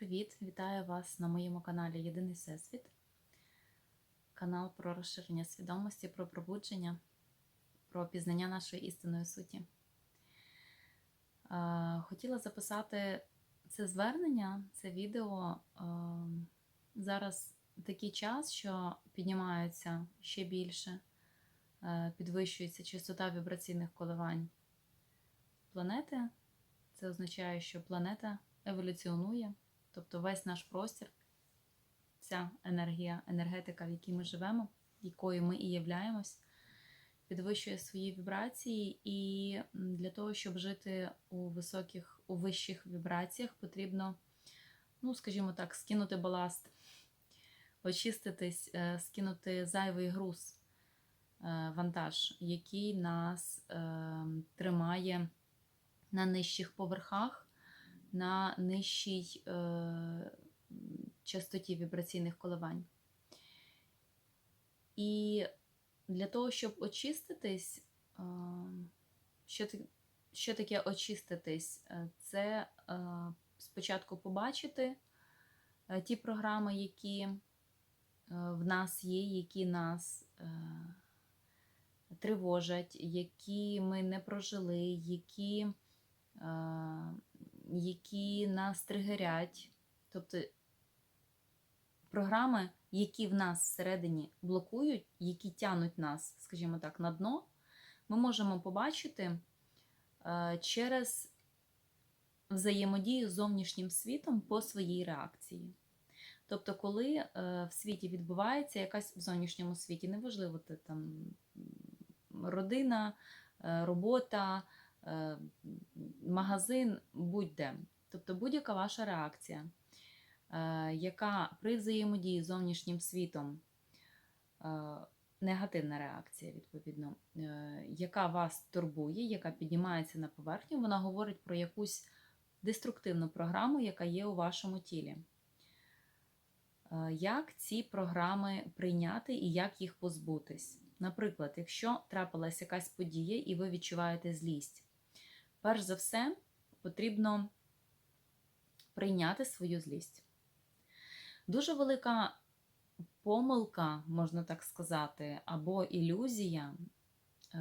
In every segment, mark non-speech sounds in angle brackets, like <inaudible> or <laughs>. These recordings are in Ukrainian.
Привіт! Вітаю вас на моєму каналі Єдиний Всесвіт. Канал про розширення свідомості, про пробудження, про пізнання нашої істинної суті. Е, Хотіла записати це звернення, це відео. Е, Зараз такий час, що піднімаються ще більше, е, підвищується частота вібраційних коливань планети. Це означає, що планета еволюціонує, тобто весь наш простір, вся енергія, енергетика, в якій ми живемо, якою ми і являємось, підвищує свої вібрації, і для того, щоб жити у високих, у вищих вібраціях, потрібно, ну, скажімо так, скинути баласт, очиститись, е, скинути зайвий груз, е, вантаж, який нас е, тримає на нижчих поверхах, на нижчій е, частоті вібраційних коливань. І для того, щоб очиститись, е, що, що таке очиститись? Е, Це е, спочатку побачити е, ті програми, які е, в нас є, які нас тривожать, які ми не прожили, які які нас тригерять. Тобто програми, які в нас всередині блокують, які тянуть нас, скажімо так, на дно, ми можемо побачити е, через взаємодію з зовнішнім світом по своїй реакції. Тобто, коли е, в світі відбувається якась в зовнішньому світі, неважливо, це там родина, е, робота, магазин, будь-де. Тобто будь-яка ваша реакція, е, яка при взаємодії з зовнішнім світом, е, негативна реакція, відповідно, е, яка вас турбує, яка піднімається на поверхню, вона говорить про якусь деструктивну програму, яка є у вашому тілі. Е, Як ці програми прийняти і як їх позбутись? Наприклад, якщо трапилась якась подія і ви відчуваєте злість, перш за все потрібно прийняти свою злість. Дуже велика помилка, можна так сказати, або ілюзія е,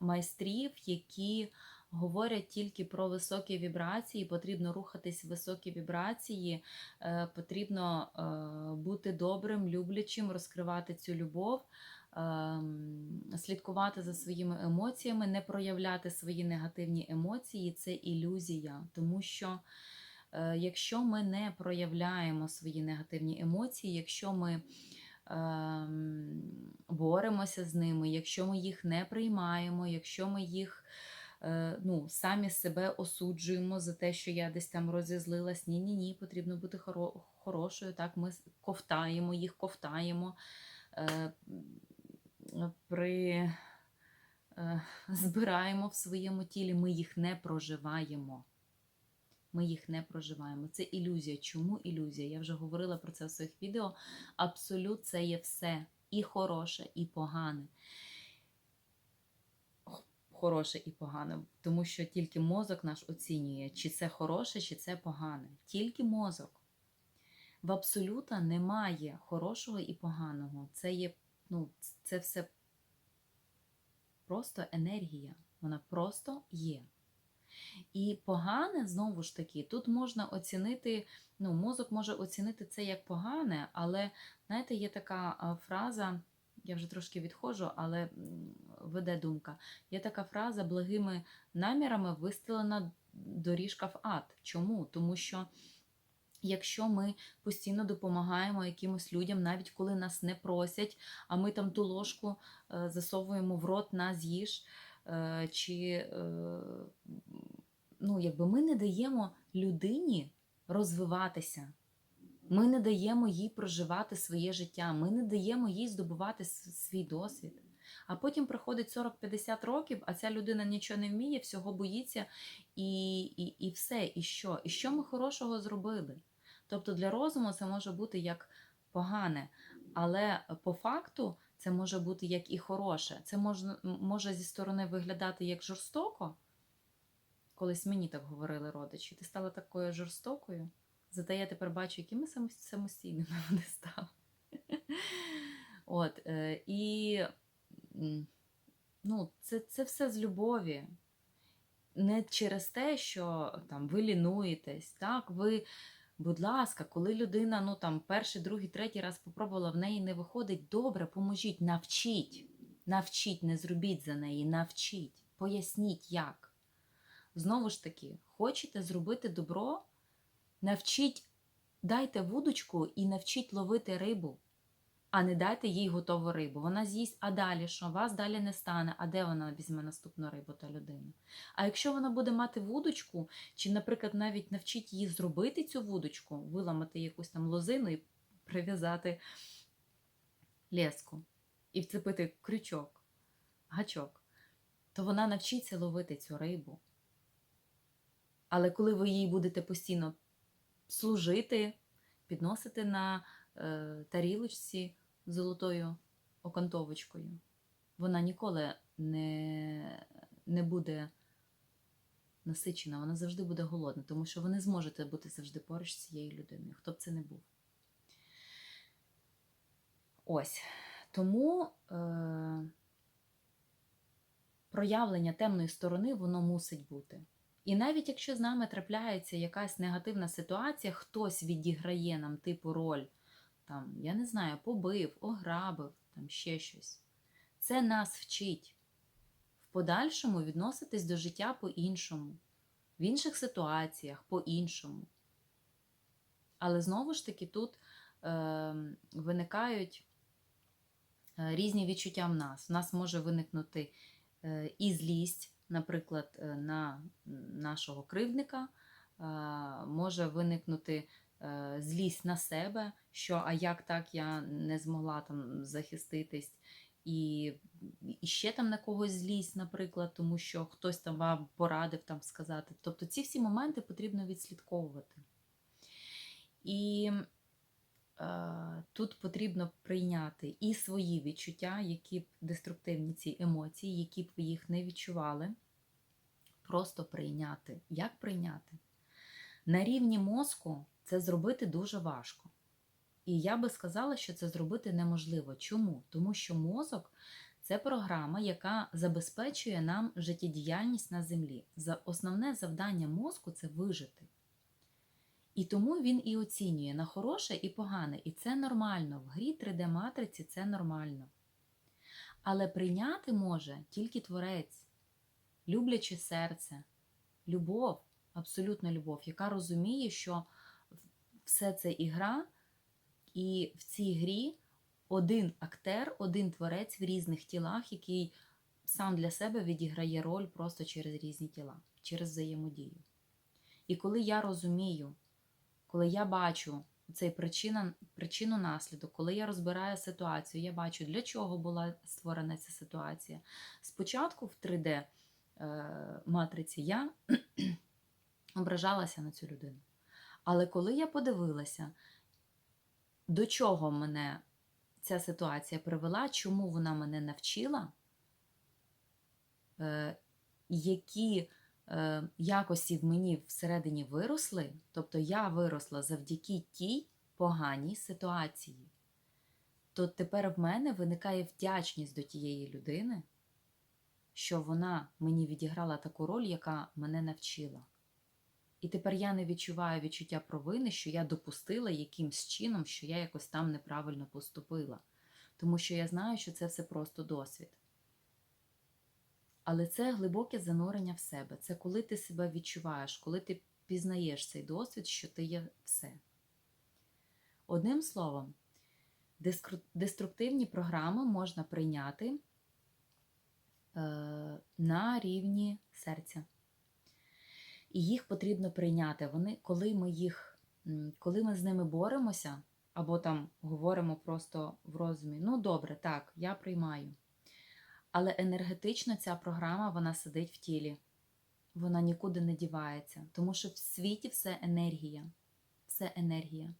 майстрів, які говорять тільки про високі вібрації, потрібно рухатись в високі вібрації, е, потрібно е, бути добрим, люблячим, розкривати цю любов, слідкувати за своїми емоціями, не проявляти свої негативні емоції це ілюзія, тому що. Е, Якщо ми не проявляємо свої негативні емоції, якщо ми ем, боремося з ними, якщо ми їх не приймаємо, якщо ми їх е, ну, самі себе осуджуємо за те, що я десь там розізлилась, ні, ні, потрібно бути хоро- хорошою. Так, ми ковтаємо їх, ковтаємо. При е, збираємо в своєму тілі, ми їх не проживаємо. Ми їх не проживаємо. Це ілюзія. Чому ілюзія? Я вже говорила про це в своїх відео. Абсолют це є все. І хороше, і погане. Хороше і погане, тому що тільки мозок наш оцінює, чи це хороше, чи це погане. Тільки мозок. В абсолюта немає хорошого і поганого. Це є, ну, це все просто енергія. Вона просто є. І погане, знову ж таки, тут можна оцінити, ну, мозок може оцінити це як погане, але, знаєте, є така фраза, я вже трошки відходжу, але веде думка. Є така фраза благими намірами вистелена доріжка в ад. Чому? Тому що. Якщо ми постійно допомагаємо якимось людям, навіть коли нас не просять, а ми там ту ложку е, засовуємо в рот на з'їж, е, чи е, ну, якби ми не даємо людині розвиватися, ми не даємо їй проживати своє життя, ми не даємо їй здобувати свій досвід. А потім проходить 40-50 років, а ця людина нічого не вміє, всього боїться, і, і, і все. І що? І що ми хорошого зробили? Тобто для розуму це може бути як погане, але по факту це може бути як і хороше. Це можна, може зі сторони виглядати як жорстоко. Колись мені так говорили родичі. Ти стала такою жорстокою. Зате я тепер бачу, які ми самос- самостійними <laughs> вони стали. От, е, і ну, це, це все з любові. Не через те, що там ви лінуєтесь, так, ви, будь ласка, коли людина ну, там, перший, другий, третій раз попробувала, в неї не виходить, добре, поможіть, навчіть. Навчіть, не зробіть за неї, навчіть, поясніть як. Знову ж таки, хочете зробити добро, навчіть, дайте вудочку і навчіть ловити рибу, а не дайте їй готову рибу. Вона з'їсть, а далі що? Вас далі не стане. А де вона візьме наступну рибу та людина? А якщо вона буде мати вудочку, чи, наприклад, навіть навчить її зробити цю вудочку, виламати якусь там лозину і прив'язати леску і вцепити крючок, гачок, то вона навчиться ловити цю рибу. Але коли ви їй будете постійно служити, підносити на е, тарілочці золотою окантовочкою, вона ніколи не, не буде насичена, вона завжди буде голодна, тому що ви не зможете бути завжди поруч з цією людиною, хто б це не був. Ось. Тому е, проявлення темної сторони воно мусить бути. І навіть якщо з нами трапляється якась негативна ситуація, хтось відіграє нам типу роль, там, я не знаю, побив, ограбив, там ще щось. Це нас вчить в подальшому відноситись до життя по-іншому, в інших ситуаціях по-іншому. Але знову ж таки тут е, виникають е, різні відчуття в нас. В нас може виникнути е, і злість, наприклад, е, на нашого кривдника, е, може виникнути злість на себе, що а як так я не змогла там захиститись, і, і ще там на когось злість, наприклад, тому що хтось там вам порадив там сказати. Тобто ці всі моменти потрібно відслідковувати. І е, тут потрібно прийняти і свої відчуття, які б деструктивні ці емоції, які б ви їх не відчували. Просто прийняти. Як прийняти? На рівні мозку це зробити дуже важко. І я би сказала, що це зробити неможливо. Чому? Тому що мозок це програма, яка забезпечує нам життєдіяльність на землі. Основне завдання мозку це вижити. І тому він і оцінює на хороше і погане. І це нормально. В грі 3D-матриці це нормально. Але прийняти може тільки творець, любляче серце, любов, абсолютна любов, яка розуміє, що все це ігра, і в цій грі один актер, один творець в різних тілах, який сам для себе відіграє роль просто через різні тіла, через взаємодію. І коли я розумію, коли я бачу цей причина, причину наслідок, коли я розбираю ситуацію, я бачу, для чого була створена ця ситуація. Спочатку в 3D е, я <clears throat> ображалася на цю людину. Але коли я подивилася, до чого мене ця ситуація привела, чому вона мене навчила, е, які е, якості в мені всередині виросли, тобто я виросла завдяки тій поганій ситуації, то тепер в мене виникає вдячність до тієї людини, що вона мені відіграла таку роль, яка мене навчила. І тепер я не відчуваю відчуття провини, що я допустила якимсь чином, що я якось там неправильно поступила. Тому що я знаю, що це все просто досвід. Але це глибоке занурення в себе. Це коли ти себе відчуваєш, коли ти пізнаєш цей досвід, що ти є все. Одним словом, деструктивні програми можна прийняти е, на рівні серця. І їх потрібно прийняти. Вони, коли ми їх, коли ми з ними боремося, або там говоримо просто в розумі, ну добре, так, я приймаю. Але енергетично ця програма вона сидить в тілі, вона нікуди не дівається, тому що в світі все енергія, все енергія.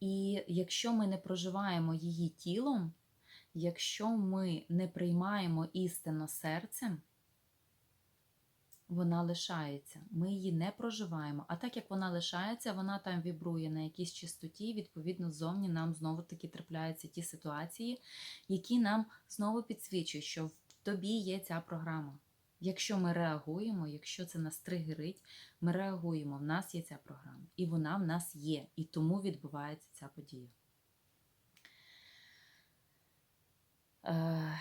І якщо ми не проживаємо її тілом, якщо ми не приймаємо істинно серцем, вона лишається. Ми її не проживаємо. А так як вона лишається, вона там вібрує на якійсь частоті, відповідно, ззовні нам знову таки трапляються ті ситуації, які нам знову підсвічують, що в тобі є ця програма. Якщо ми реагуємо, якщо це нас тригерить, ми реагуємо, в нас є ця програма, і вона в нас є, і тому відбувається ця подія. Е,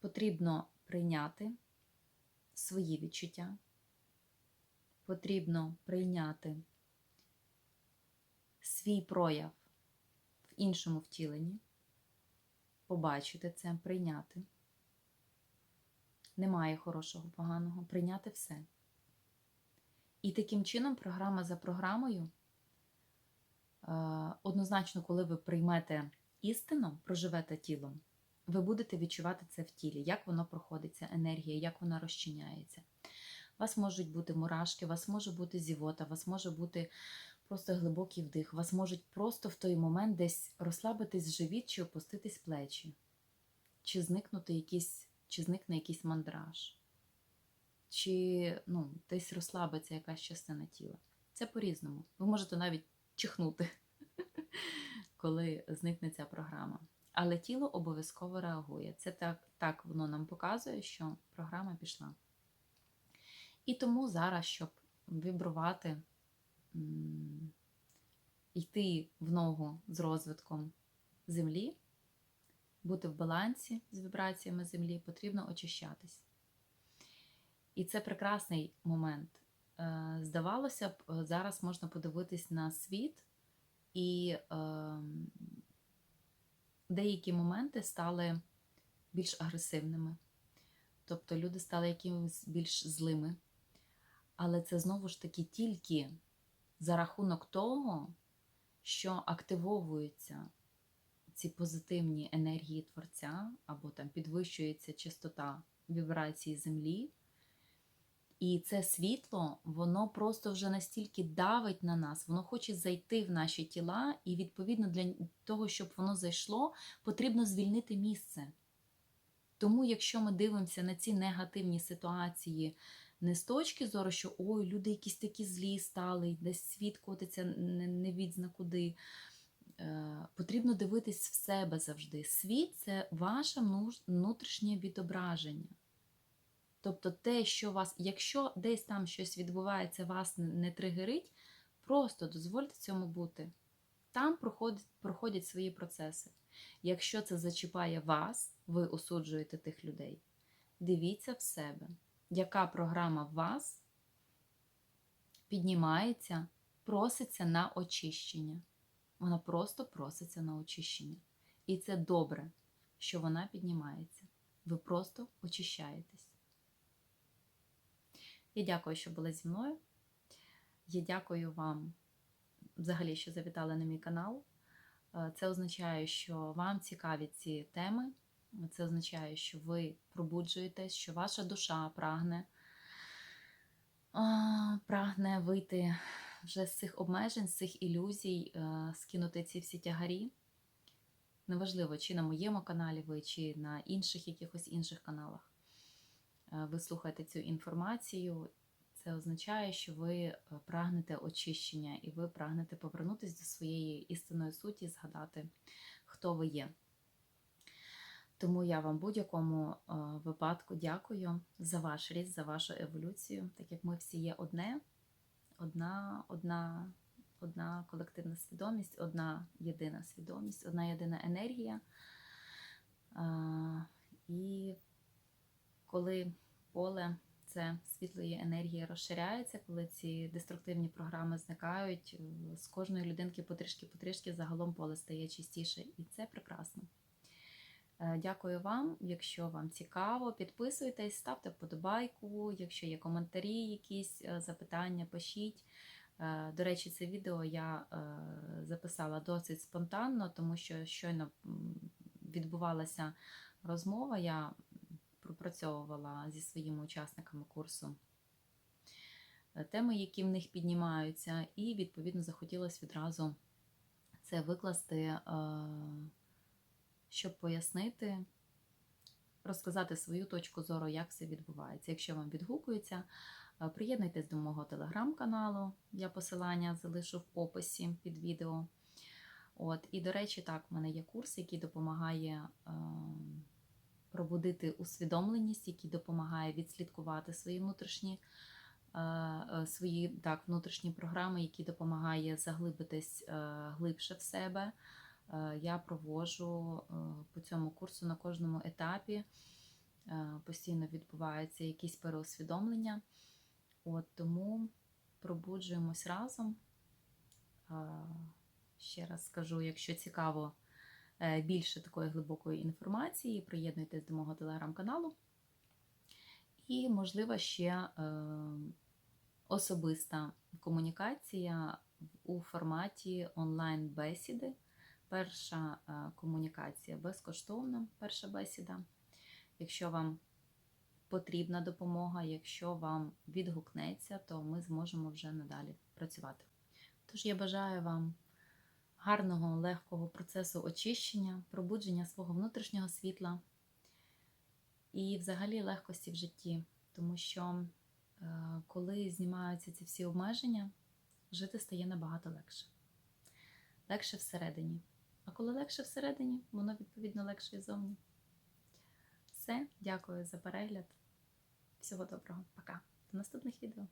Потрібно прийняти свої відчуття, потрібно прийняти свій прояв в іншому втіленні, побачити це, прийняти. Немає хорошого, поганого, прийняти все. І таким чином, програма за програмою, е, однозначно, коли ви приймете істину, проживете тілом, ви будете відчувати це в тілі, як воно проходить, ця енергія, як вона розчиняється. У вас можуть бути мурашки, у вас може бути зівота, у вас може бути просто глибокий вдих, у вас можуть просто в той момент десь розслабитись живіт чи опуститись плечі, чи зникнути якийсь, чи зникне якийсь мандраж, чи ну, десь розслабиться якась частина тіла. Це по-різному. Ви можете навіть чихнути, <laughs> коли зникне ця програма. Але тіло обов'язково реагує. Це так, так воно нам показує, що програма пішла. І тому зараз, щоб вібрувати, йти в ногу з розвитком землі, бути в балансі з вібраціями землі, потрібно очищатись. І це прекрасний момент. Е, Здавалося б, зараз можна подивитись на світ і. Деякі моменти стали більш агресивними. Тобто люди стали якимось більш злими. Але це знову ж таки тільки за рахунок того, що активовуються ці позитивні енергії Творця, або там підвищується частота вібрації Землі. І це світло, воно просто вже настільки давить на нас, воно хоче зайти в наші тіла, і відповідно для того, щоб воно зайшло, потрібно звільнити місце. Тому, якщо ми дивимося на ці негативні ситуації не з точки зору, що ой, люди якісь такі злі стали, десь світ котиться не відзна куди. Е, потрібно дивитись в себе завжди. Світ це ваше внутрішнє відображення. Тобто те, що вас, якщо десь там щось відбувається, вас не тригерить, просто дозвольте цьому бути. Там проходять, проходять свої процеси. Якщо це зачіпає вас, ви осуджуєте тих людей. Дивіться в себе, яка програма в вас піднімається, проситься на очищення. Вона просто проситься на очищення. І це добре, що вона піднімається. Ви просто очищаєтесь. Я дякую, що були зі мною. Я дякую вам взагалі, що завітали на мій канал. Е, це означає, що вам цікаві ці теми. Це означає, що ви пробуджуєтесь, що ваша душа прагне, прагне вийти вже з цих обмежень, з цих ілюзій, е, скинути ці всі тягарі. Неважливо, чи на моєму каналі ви, чи на інших якихось інших каналах. Е, ви слухаєте цю інформацію, це означає, що ви е, прагнете очищення і ви прагнете повернутися до своєї істинної суті, згадати, хто ви є. Тому я вам в будь-якому е, випадку дякую за ваш ріст, за вашу еволюцію, так як ми всі є одне, одна, одна, одна колективна свідомість, одна єдина свідомість, одна єдина енергія. І коли поле це світлої енергії розширяється, коли ці деструктивні програми зникають, е, з кожної людинки потрішки-потрішки загалом поле стає чистіше, і це прекрасно. Е, дякую вам. Якщо вам цікаво, підписуйтесь, ставте вподобайку, якщо є коментарі, якісь е, запитання, пишіть. До речі, це відео я записала досить спонтанно, тому що щойно відбувалася розмова. Я пропрацьовувала зі своїми учасниками курсу е, теми, які в них піднімаються, і, відповідно, захотілося відразу це викласти, е, щоб пояснити, розказати свою точку зору, як все відбувається. Якщо вам відгукується, е, приєднуйтесь до мого телеграм-каналу. Я посилання залишу в описі під відео. От, і, до речі, так, в мене є курс, який допомагає пробудити усвідомленість, який допомагає відслідкувати свої внутрішні, е, е, свої так, внутрішні програми, які допомагає заглибитись е, глибше в себе. Я проводжу е, по цьому курсу на кожному етапі. Постійно відбуваються якісь переосвідомлення. От, тому пробуджуємось разом. Ще раз скажу, якщо цікаво більше такої глибокої інформації, приєднуйтесь до мого телеграм-каналу. І, можливо, ще е, особиста комунікація у форматі онлайн-бесіди. Перша е, комунікація безкоштовна, перша бесіда. Якщо вам потрібна допомога, якщо вам відгукнеться, то ми зможемо вже надалі працювати. Тож я бажаю вам гарного, легкого процесу очищення, пробудження свого внутрішнього світла і взагалі легкості в житті, тому що е, коли знімаються ці всі обмеження, жити стає набагато легше. Легше всередині. А коли легше всередині, воно відповідно легше і зовні. Все, дякую за перегляд. Всього доброго, пока. До наступних відео.